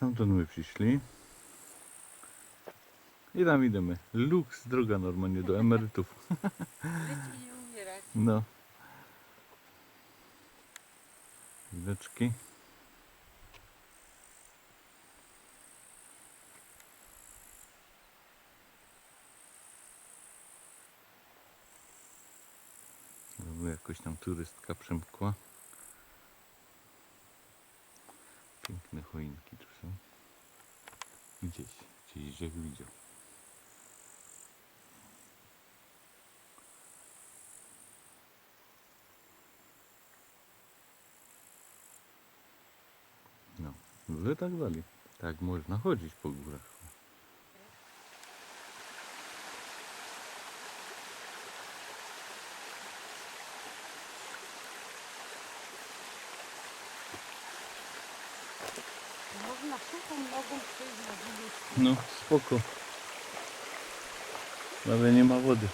stamtąd my przyszli. I tam idziemy. Luks, droga normalnie do emerytów. No. Znowu jakoś tam turystka przemkła. Piękne choinki tu są. Gdzieś, gdzieś jak widział. No, wy tak dali. Tak można chodzić po górach. No, spoko. Ale nie ma wody.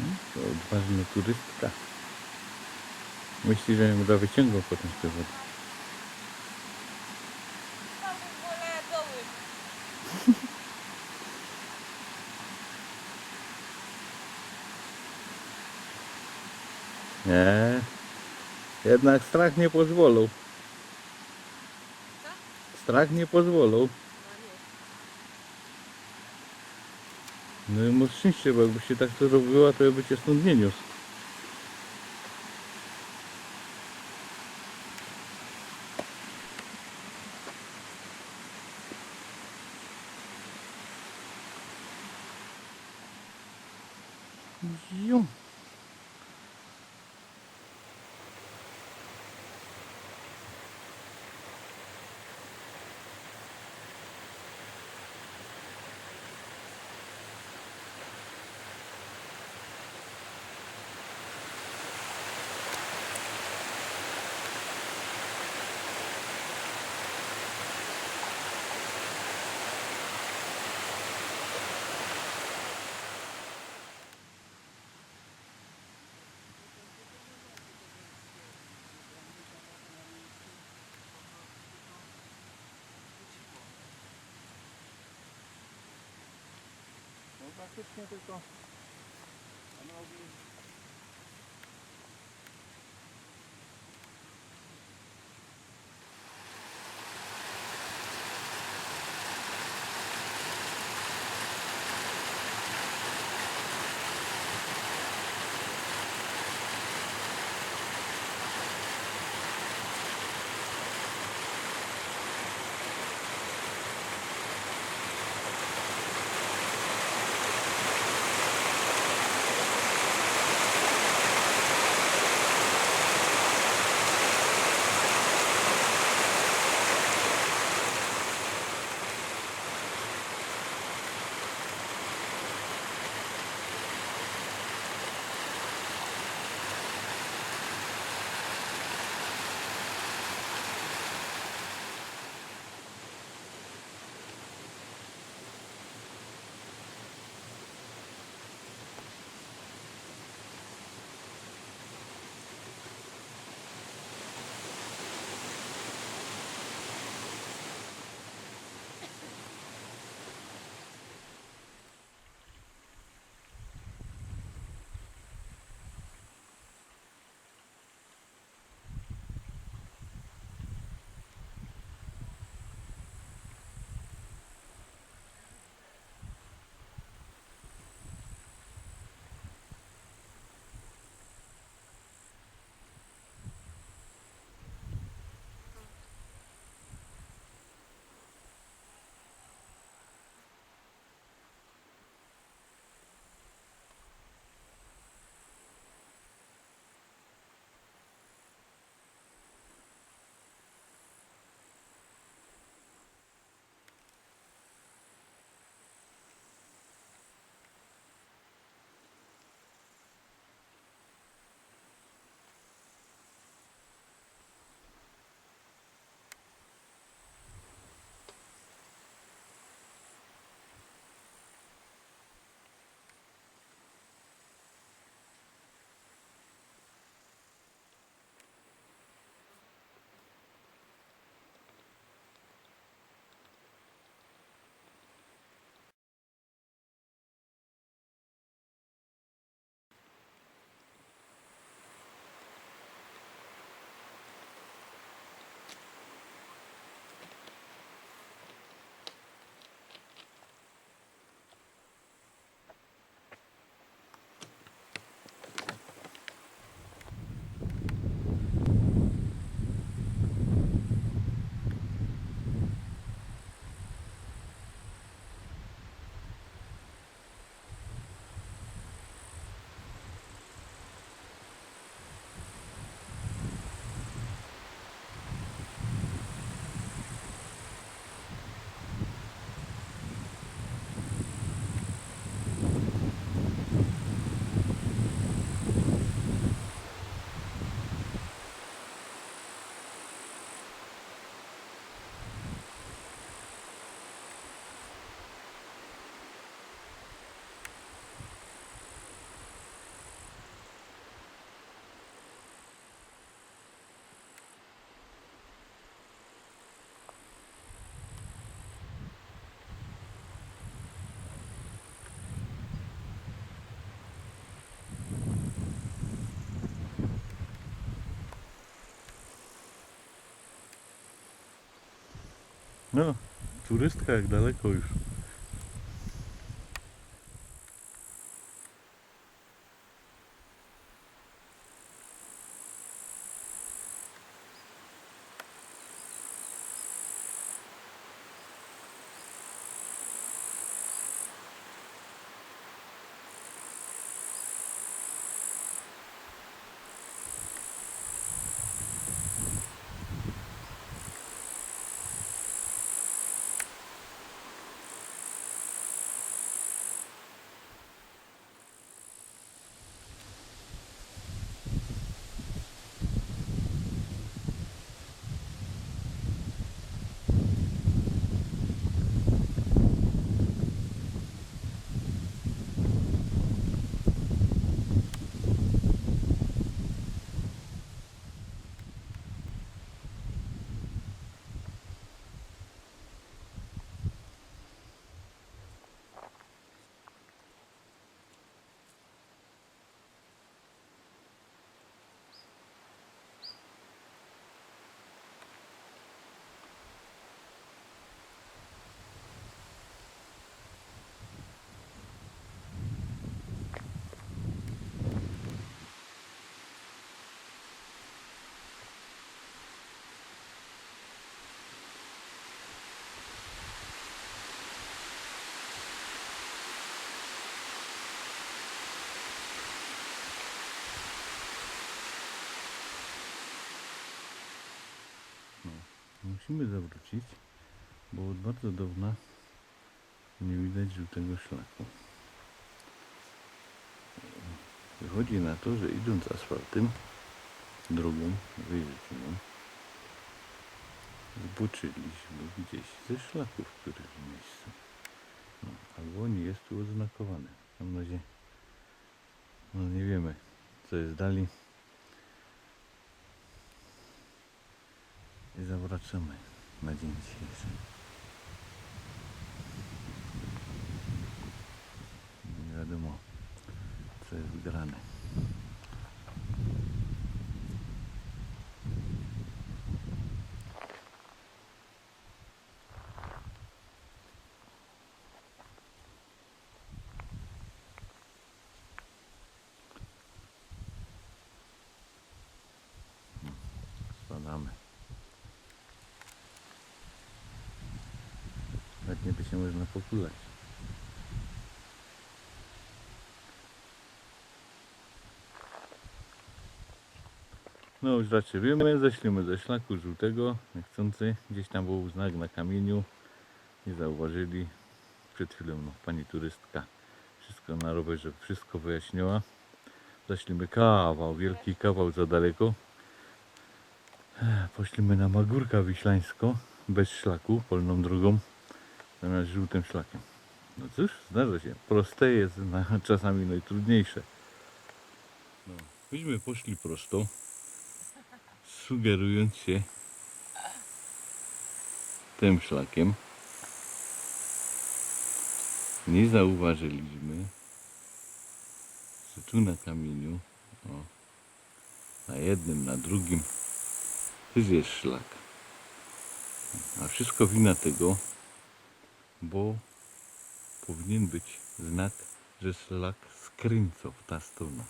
No, odważna turystka. Myśli, że ją da wyciągał potem z tej wody. Nie. Jednak strach nie pozwolą. Strach nie pozwolą. No i szczęście, bo jakby się tak to robiła, to ja by cię stąd nie niósł. Bakit nito ito? Ano ang No, turystka jak daleko już. Musimy zawrócić, bo od bardzo dawna nie widać żółtego szlaku. Wychodzi na to, że idąc asfaltem, drogą wyjeżdżoną, zboczyliśmy gdzieś ze szlaku w którymś miejscu. No, albo nie jest tu oznakowane. Każdym razie no nie wiemy, co jest dalej. I zawracamy na dzień dzisiejszy. Nie wiadomo, co jest grane. Chętnie by się można pokulać. No już raczej wiemy, ześlimy ze szlaku żółtego, niechcący. Gdzieś tam był znak na kamieniu. Nie zauważyli. Przed chwilą no, pani turystka wszystko na rowerze, wszystko wyjaśniła. Zaślimy kawał, wielki kawał za daleko. Poślimy na Magórka Wiślańsko, bez szlaku, polną drogą, zamiast żółtym szlakiem. No cóż, zdarza się. Proste jest na, czasami najtrudniejsze. No, myśmy poszli prosto, sugerując się tym szlakiem. Nie zauważyliśmy, że tu na kamieniu, o, na jednym, na drugim, też jest szlak. A wszystko wina tego, bo powinien być znak, że szlak skręca w ta strona.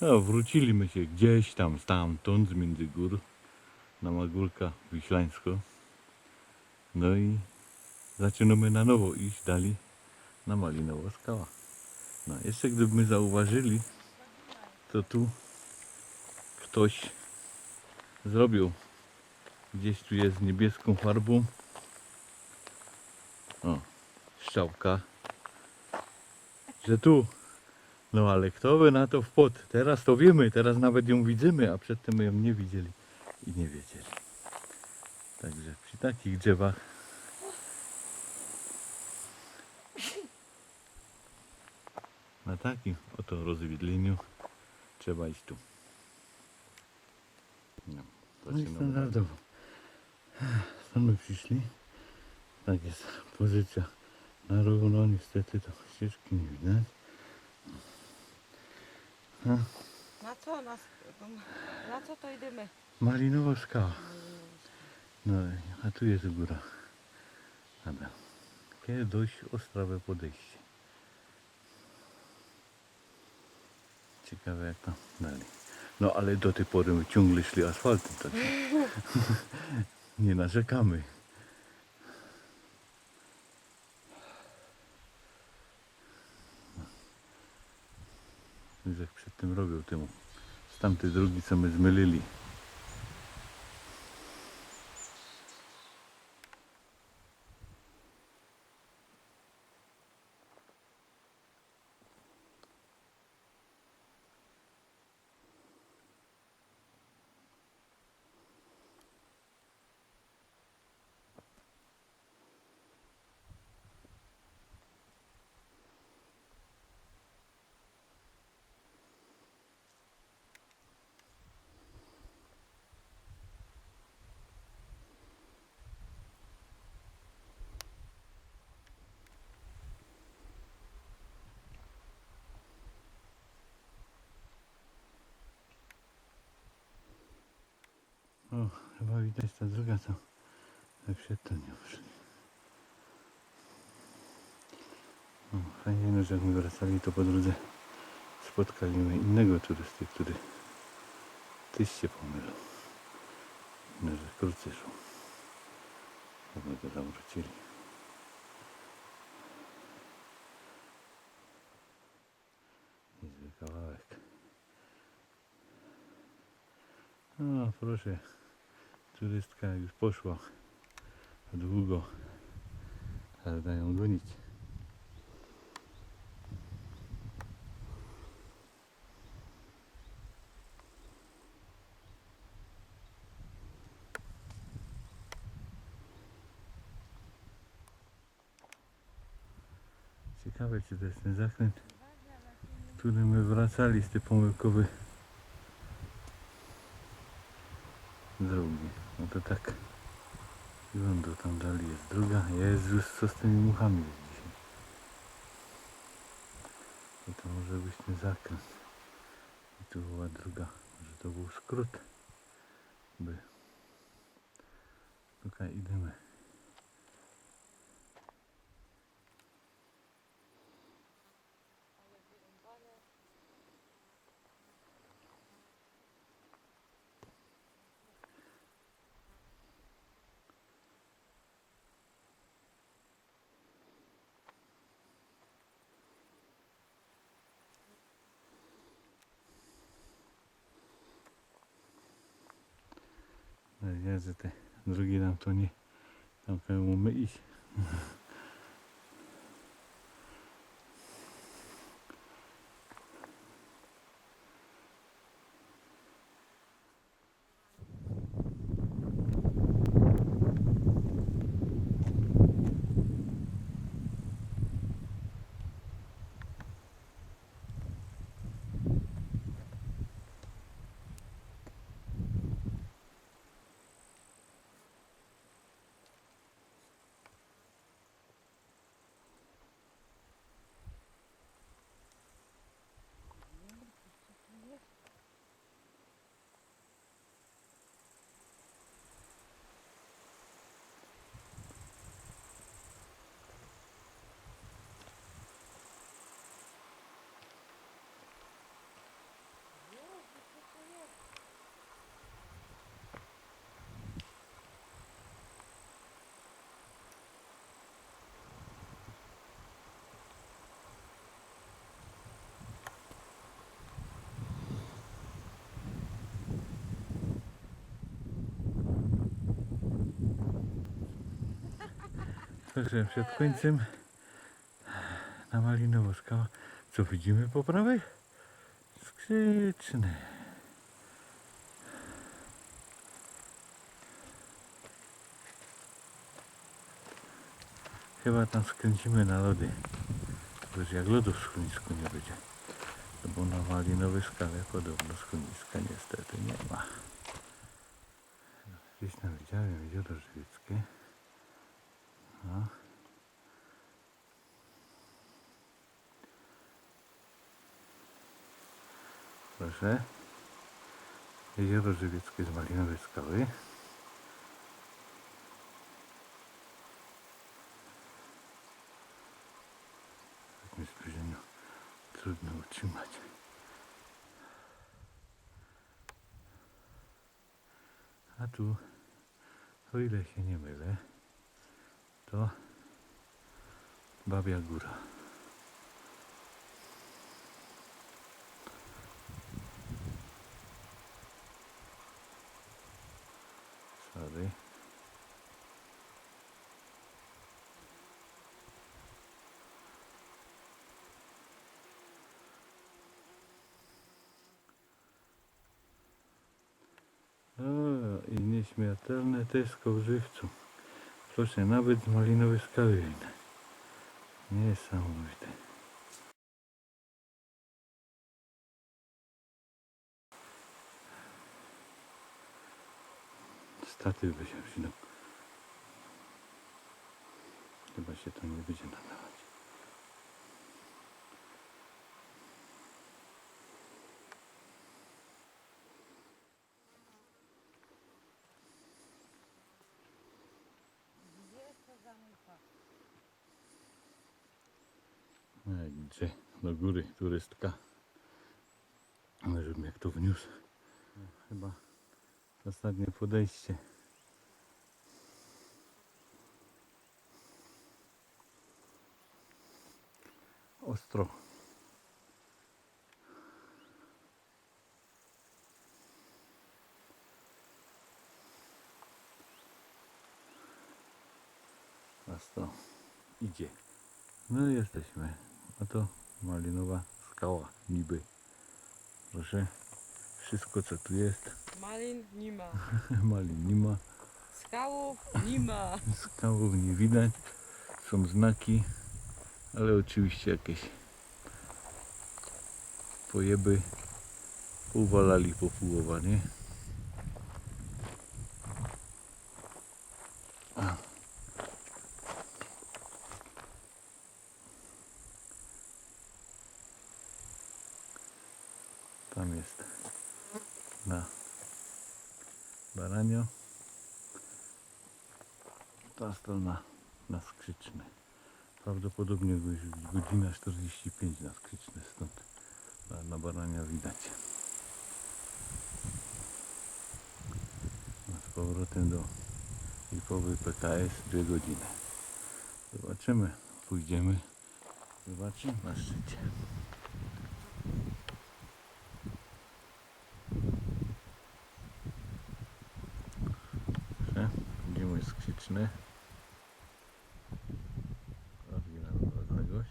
No, wróciliśmy się gdzieś tam stamtąd, z między gór, na Magórka Wiślańsko. No i zaczynamy na nowo iść dalej na Malinowa skała. No, jeszcze gdybyśmy zauważyli, to tu ktoś zrobił. Gdzieś tu jest niebieską farbą. O, strzałka. Że tu. No ale kto by na to wpadł? Teraz to wiemy, teraz nawet ją widzimy, a przedtem ją nie widzieli i nie wiedzieli. Także przy takich drzewach na takim oto rozwidleniu trzeba iść tu. No, No i standardowo. Stąd my przyszli. Tak jest pozycja na równo. Niestety to ścieżki nie widać. Na co nas, na co to idziemy? Malinowa skała. No, a tu jest góra. Dobra. Takie dość ostrowe podejście. Ciekawe jak to dalej. No ale do tej pory my ciągle szli asfaltem, tak. Nie narzekamy. Jak przed tym robią temu. Z tamtej drogi co my zmylili. Chyba widać ta druga co we przedtem nie poszli. O, fajnie, no, że jak my wracali to po drodze spotkaliśmy innego turysty, który tyś się pomylał. No, że krócej szło. Chyba go zawrócili. Niezły kawałek. No proszę, turystka już poszła długo, ale dają gonić. Ciekawe czy to jest ten zakręt, który my wracali z tej pomyłkowej drogi. No to tak wygląda tam dalej jest druga. Jezus, co z tymi muchami jest dzisiaj. I to może być ten zakręt. I tu była druga. Może to był skrót. By. Tutaj idziemy. Że te drugi nam to nie. Tam komu my iść. Także przed końcem na Malinowo skała. Co widzimy po prawej? Skrzyczne. Chyba tam skręcimy na lody. Bo już jak lodów w schronisku nie będzie. No bo na Malinowej skale podobno schroniska niestety nie ma. Gdzieś tam widziałem jezioro żywieckie. No. Proszę. Jezioro Żywieckie z Malinowej Skały. Tak mi spojrzenie trudno utrzymać. A tu, o ile się nie mylę, to Babia Góra. Sorry. O, i nieśmiertelne Tesco w żywcu. Proszę, nawet z malinowej skały winne. Niesamowite. Statyw by się przydał. Chyba się to nie będzie nadawać. Gdzie to zamyka? No jak idzie do góry turystka. Ale żebym jak to wniósł. Chyba ostatnie podejście. Ostro. Ostro idzie. No jesteśmy. A to malinowa skała niby. Proszę. Wszystko co tu jest. Malin nie ma. Malin nie ma. Skałów nie ma. Skałów nie widać. Są znaki. Ale oczywiście jakieś pojeby uwalali. A. Tam jest na baranio. Ta strona na skrzyczne. Prawdopodobnie godzina 45 na skrzyczne, stąd na, na barania widać. No, z powrotem do Lipowy PKS 2 godziny. Zobaczymy, pójdziemy, zobaczymy na szczycie. Dobrze, Widzimy skrzyczne. Oryginalna odległość.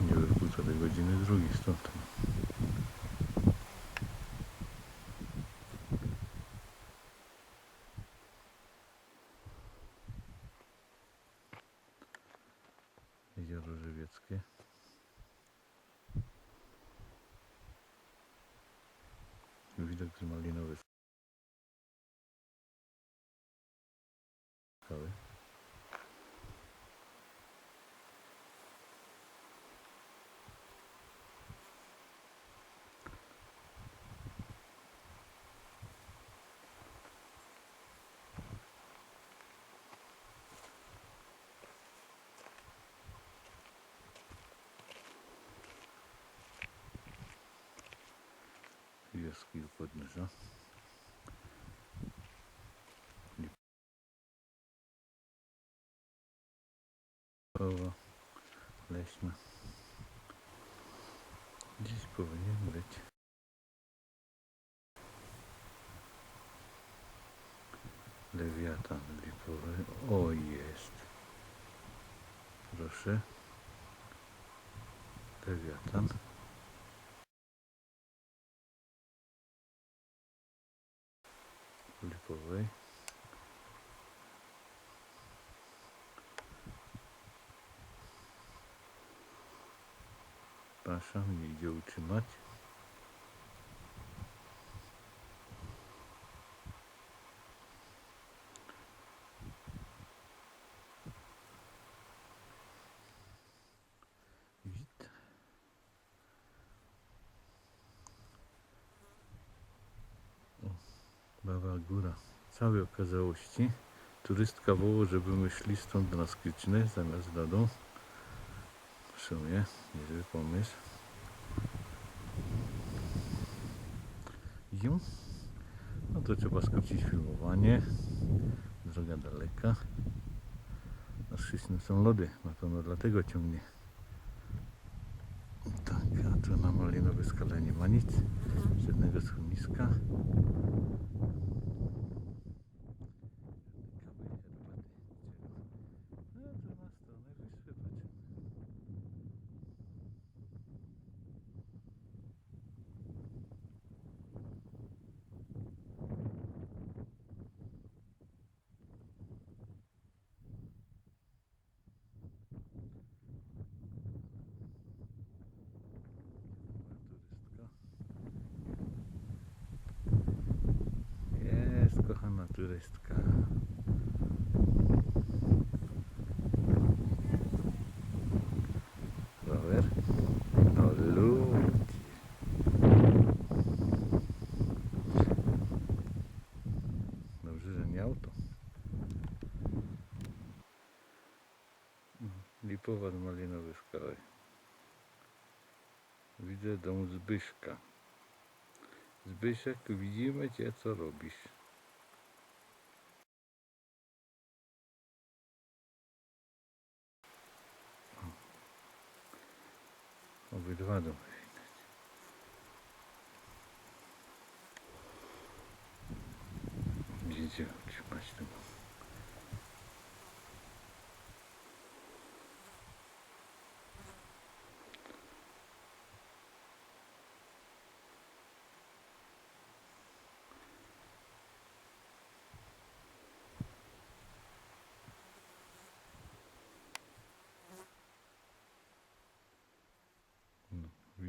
Nie wypłuca tej godziny drugiej stąd. Jezioro Żywieckie. Widok z malinowy skały. U podnóża. Lipowa, leśna. Gdzieś powinien być. Lewiatan lipowy. O, jest. Proszę. Lewiatan. przepraszam, nie idzie utrzymać. Bawa Góra, całej okazałości. Turystka woło, żebyśmy szli stąd na Skyczny zamiast do domu. W sumie niezły pomysł. Idziemy? No to trzeba skrócić filmowanie. Droga daleka. Na Szczytnym są lody, na pewno dlatego ciągnie. Tak, a tu na Malinowej skale nie ma nic. Żadnego schroniska. Kawy, herbaty, No to na stronę wyspy patrzymy. turystka. Jest kochana turystka. Rower? No ludzie. Dobrze, że nie auto. Lipowat malinowy skałek. Widzę dom Zbyszka. Zbyszek, widzimy cię, co robisz. O,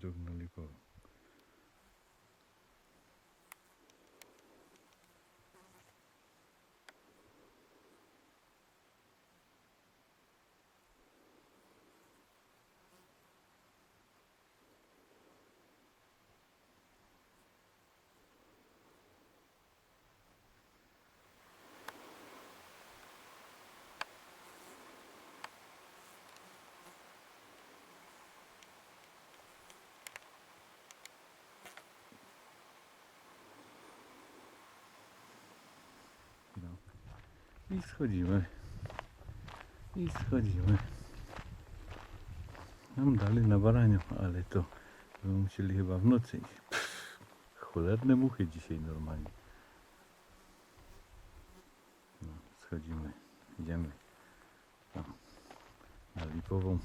जोग्नोलीको I schodzimy. I schodzimy. Tam dalej na baraniu, ale to będziemy musieli chyba w nocy iść. Cholerne muchy dzisiaj normalnie. No, schodzimy. Idziemy. Tam, na Lipową.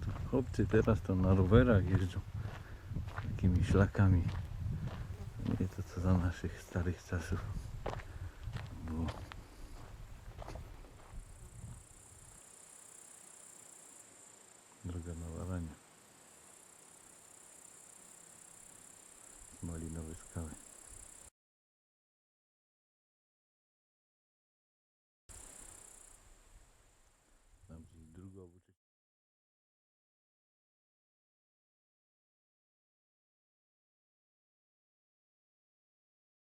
Tu chłopcy teraz to na rowerach jeżdżą takimi szlakami. Nie to co za naszych starych czasów było.